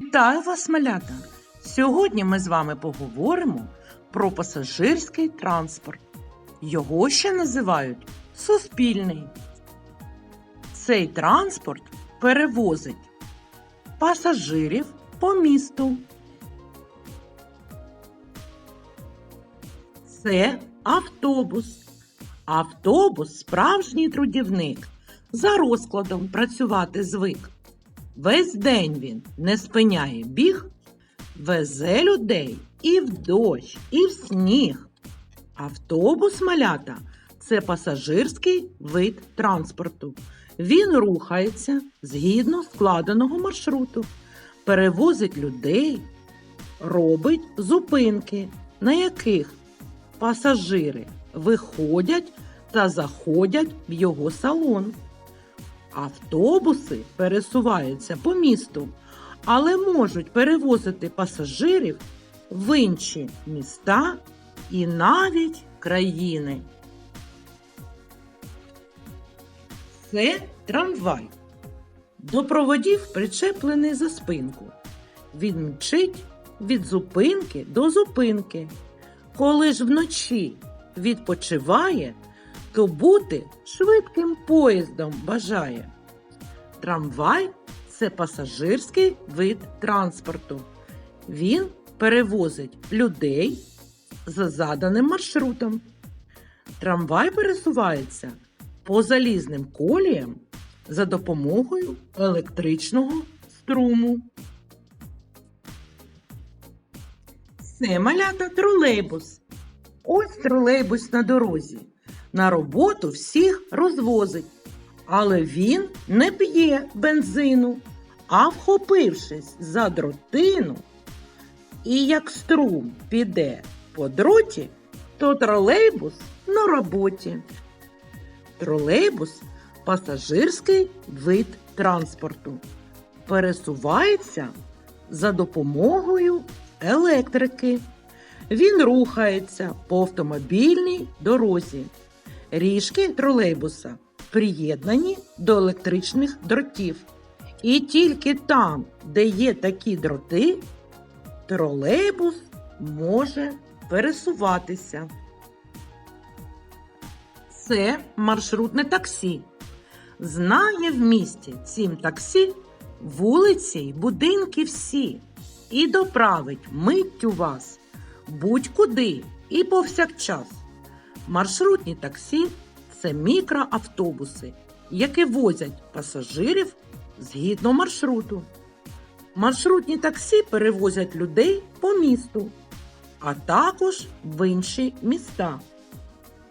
Вітаю вас, малята! Сьогодні ми з вами поговоримо про пасажирський транспорт. Його ще називають суспільний. Цей транспорт перевозить пасажирів по місту. Це автобус. Автобус справжній трудівник. За розкладом працювати звик. Весь день він не спиняє біг, везе людей і в дощ, і в сніг. Автобус малята це пасажирський вид транспорту. Він рухається згідно складеного маршруту, перевозить людей, робить зупинки, на яких пасажири виходять та заходять в його салон. Автобуси пересуваються по місту, але можуть перевозити пасажирів в інші міста і навіть країни. Це трамвай. До проводів причеплений за спинку. Він мчить від зупинки до зупинки. Коли ж вночі відпочиває, то бути швидким поїздом бажає. Трамвай це пасажирський вид транспорту. Він перевозить людей за заданим маршрутом. Трамвай пересувається по залізним коліям за допомогою електричного струму. Це малята тролейбус. Ось тролейбус на дорозі. На роботу всіх розвозить. Але він не п'є бензину, а вхопившись за дротину, і як струм піде по дроті, то тролейбус на роботі. Тролейбус пасажирський вид транспорту. Пересувається за допомогою електрики. Він рухається по автомобільній дорозі. Ріжки тролейбуса приєднані до електричних дротів. І тільки там, де є такі дроти, тролейбус може пересуватися. Це маршрутне таксі. Знає в місті цім таксі вулиці й будинки всі. І доправить миттю вас будь-куди і повсякчас. Маршрутні таксі це мікроавтобуси, які возять пасажирів згідно маршруту. Маршрутні таксі перевозять людей по місту, а також в інші міста.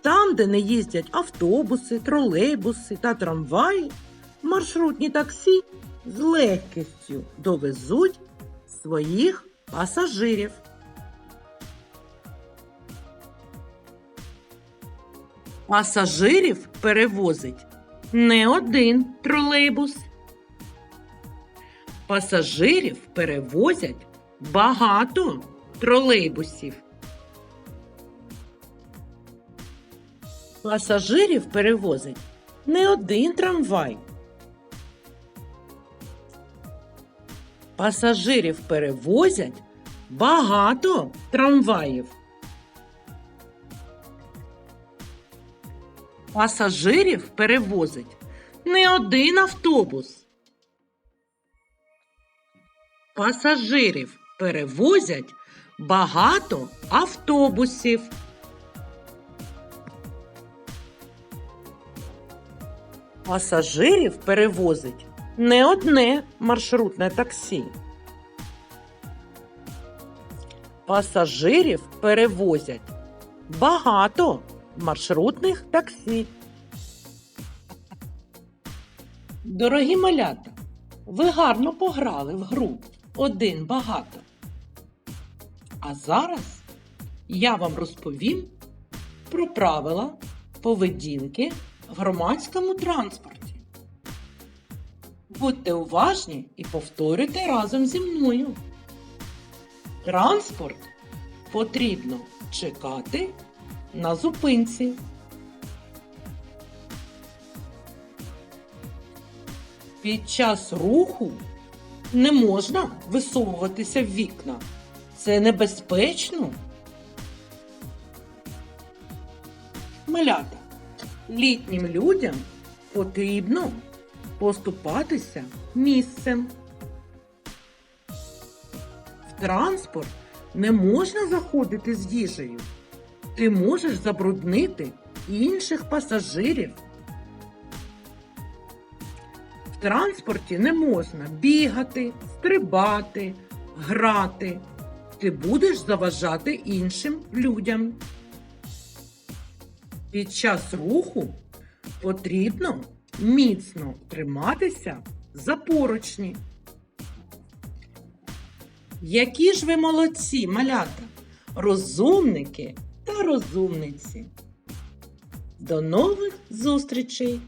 Там, де не їздять автобуси, тролейбуси та трамваї, маршрутні таксі з легкістю довезуть своїх пасажирів. Пасажирів перевозить не один тролейбус. Пасажирів перевозять багато тролейбусів. Пасажирів перевозить не один трамвай. Пасажирів перевозять багато трамваїв. Пасажирів перевозить не один автобус. Пасажирів перевозять багато автобусів. Пасажирів перевозить не одне маршрутне таксі. Пасажирів перевозять багато маршрутних таксі. Дорогі малята, ви гарно пограли в гру один багато. А зараз я вам розповім про правила поведінки в громадському транспорті. Будьте уважні і повторюйте разом зі мною. Транспорт потрібно чекати на зупинці. Під час руху Не можна висовуватися в вікна. Це небезпечно. Малята, літнім людям потрібно поступатися місцем. В транспорт не можна заходити з їжею. Ти можеш забруднити інших пасажирів. В транспорті не можна бігати, стрибати, грати. Ти будеш заважати іншим людям. Під час руху потрібно міцно триматися за поручні. Які ж ви молодці, малята, розумники та розумниці. До нових зустрічей!